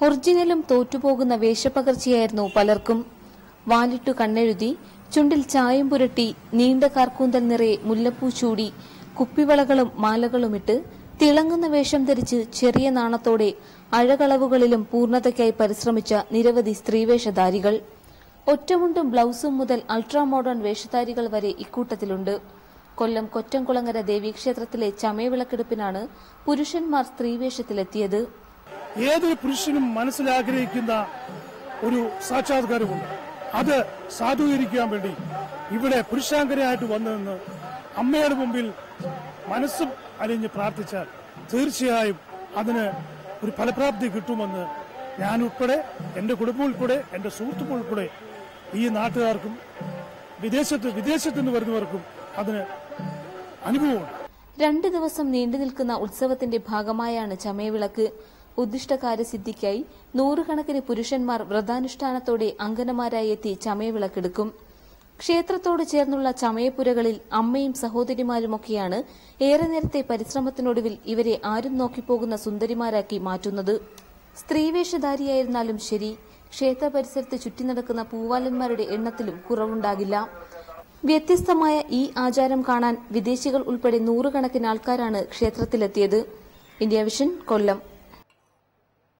ഒറിജിനലും തോറ്റുപോകുന്ന വേഷപ്പകർച്ചയായിരുന്നു പലർക്കും. വാലിട്ടു കണ്ണെഴുതി ചുണ്ടിൽ ചായം പുരട്ടി നീണ്ട കാർക്കൂന്തൽ നിറയെ മുല്ലപ്പൂ ചൂടി കുപ്പിവളകളും മാലകളുമിട്ട് തിളങ്ങുന്ന വേഷം ധരിച്ച് ചെറിയ നാണത്തോടെ അഴകളവുകളിലും പൂർണതയ്ക്കായി പരിശ്രമിച്ച നിരവധി സ്ത്രീവേഷധാരികൾ. ഒറ്റമുണ്ടും ബ്ലൗസും മുതൽ അൾട്രാ മോഡേൺ വേഷധാരികൾ വരെ ഇക്കൂട്ടത്തിലുണ്ട്. കൊല്ലം കൊറ്റംകുളങ്ങര ദേവീക്ഷേത്രത്തിലെ ചമയവിളക്കെടുപ്പിനാണ് പുരുഷന്മാർ സ്ത്രീവേഷത്തിലെത്തിയത്. ഏതൊരു പുരുഷനും മനസ്സിലാഗ്രഹിക്കുന്ന ഒരു സാക്ഷാത്കാരമുണ്ട്. അത് സാധൂകരിക്കാൻ വേണ്ടി ഇവിടെ പുരുഷാങ്കരയായിട്ട് വന്നതെന്ന് അമ്മയുടെ മുമ്പിൽ മനസ്സും അലിഞ്ഞ് പ്രാർത്ഥിച്ചാൽ തീർച്ചയായും അതിന് ഒരു ഫലപ്രാപ്തി കിട്ടുമെന്ന് ഞാൻ എന്റെ കുടുംബം ഉൾപ്പെടെ എന്റെ സുഹൃത്തുക്കൾ ഉൾപ്പെടെ ഈ നാട്ടുകാർക്കും വിദേശത്ത് വിദേശത്ത് നിന്ന് വരുന്നവർക്കും അതിന് അനുഭവമുണ്ട്. രണ്ട് ദിവസം നീണ്ടു നിൽക്കുന്ന ഉത്സവത്തിന്റെ ഭാഗമായാണ് ചമയവിളക്ക്. ഉദ്ദിഷ്ടകാര്യസിദ്ധിക്കായി നൂറുകണക്കിന് പുരുഷന്മാർ വ്രതാനുഷ്ഠാനത്തോടെ അങ്കനമാരായി എത്തി ചമയവിളക്കെടുക്കും. ക്ഷേത്രത്തോട് ചേർന്നുള്ള ചമയപ്പുരകളിൽ അമ്മയും സഹോദരിമാരുമൊക്കെയാണ് ഏറെ നേരത്തെ പരിശ്രമത്തിനൊടുവിൽ ഇവരെ ആരും നോക്കിപ്പോകുന്ന സുന്ദരിമാരാക്കി മാറ്റുന്നത്. സ്ത്രീവേഷധാരിയായിരുന്നാലും ശരി ക്ഷേത്ര പരിസരത്ത് ചുറ്റി നടക്കുന്ന പൂവാലന്മാരുടെ എണ്ണത്തിലും കുറവുണ്ടാകില്ല. വ്യത്യസ്തമായ ഈ ആചാരം കാണാൻ വിദേശികൾ ഉൾപ്പെടെ നൂറുകണക്കിന് ആൾക്കാരാണ് ക്ഷേത്രത്തിലെത്തിയത്. ഇന്ത്യ വിഷൻ കൊല്ലം.